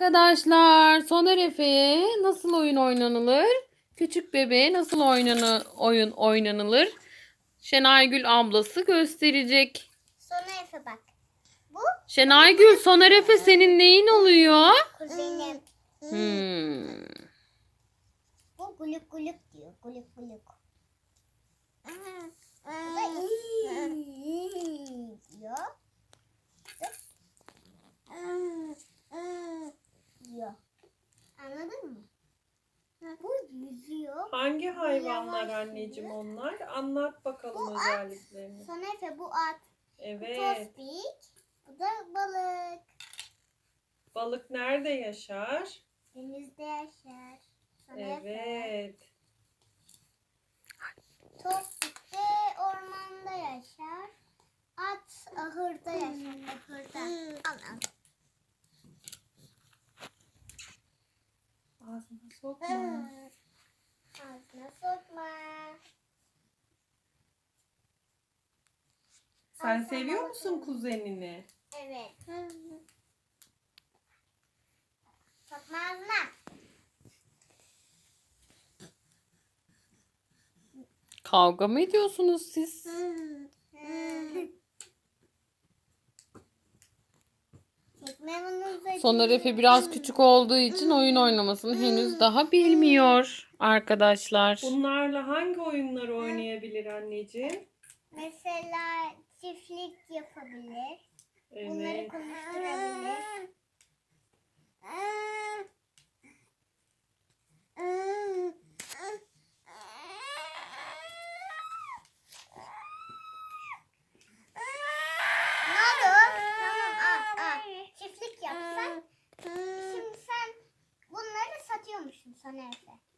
Arkadaşlar Soner Efe'ye nasıl oyun oynanılır? Küçük bebeğe nasıl oynanı, oyun oynanılır? Şenaygül ablası gösterecek. Sonra Efe bak. Bu Şenaygül Soner Efe senin neyin oluyor? kuzenim. Hmm. Bu guluk guluk diyor. Guluk guluk. Bu da iyi diyor. Diyor. Anladın mı? Bu yüzüyor. Hangi hayvanlar Yavaş anneciğim onlar? Anlat bakalım özelliklerini. Sonra Efe bu at. Bu Evet. tospik. Bu da balık. Balık nerede yaşar? Denizde yaşar. Sonra. Evet. Tospik de ormanda yaşar. At ahırda yaşar. Ahırda. Al al. Ağzına sokma. Ağzına sokma. Sen seviyor musun kuzenini? Evet. Sokma ağzına. Kavga mı ediyorsunuz siz? Soner Efe biraz küçük olduğu için oyun oynamasını henüz daha bilmiyor arkadaşlar. Bunlarla hangi oyunları oynayabilir anneciğim? Mesela yapabilir. Bunları Evet. konuşturabilir. Çiftlik yapsan. Şimdi sen bunları satıyormuşsun sana Efe.